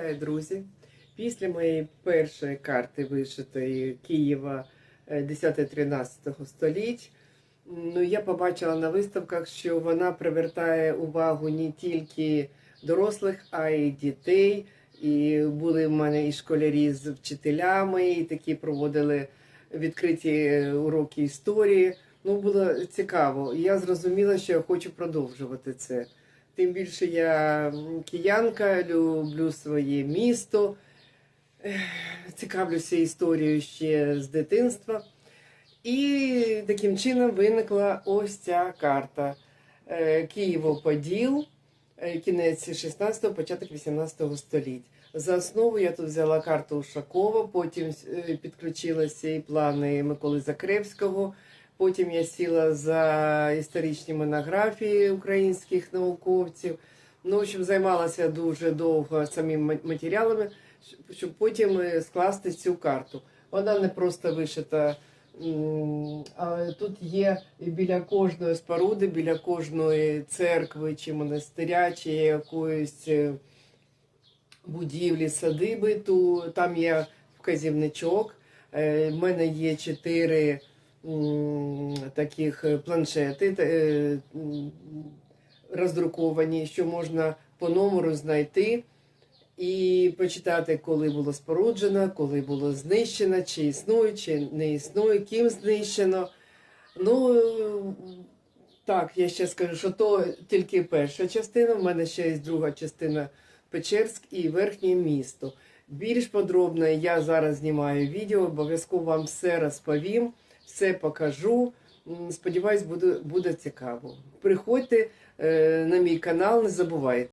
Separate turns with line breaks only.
Вітаю, друзі! Після моєї першої карти вишитої Києва е, 10-13 століть, ну, я побачила на виставках, що вона привертає увагу не тільки дорослих, а й дітей. І були в мене і школярі з вчителями, і такі проводили відкриті уроки історії. Ну, було цікаво. І я зрозуміла, що я хочу продовжувати це. Тим більше я киянка, люблю своє місто, цікавлюся історією ще з дитинства. І таким чином виникла ось ця карта Е, Києво-Поділ, е, кінець 16-го, початок 18-го століть. За основу я тут взяла карту Ушакова, потім е, підключилися і плани Миколи Закревського. Потім я сіла за історичні монографії українських науковців. Ну, в займалася дуже довго самими матеріалами, щоб потім е, скласти цю карту. Вона не просто вишита, тут є біля кожної споруди, біля кожної церкви чи монастиря, чи якоїсь е, будівлі, садиби. Там є вказівничок. Е, В мене є чотири таких е, планшети е, роздруковані, що можна по номеру знайти і почитати, коли було споруджено, коли було знищено, чи існує, чи не існує, ким знищено. Ну е, так, я ще скажу, що то тільки перша частина. В мене ще є друга частина Печерськ і верхнє місто. Більш подробно я зараз знімаю відео, обов'язково вам все розповім, все покажу. Сподіваюсь, буде, буде цікаво. Приходьте е, на мій канал, не забувайте.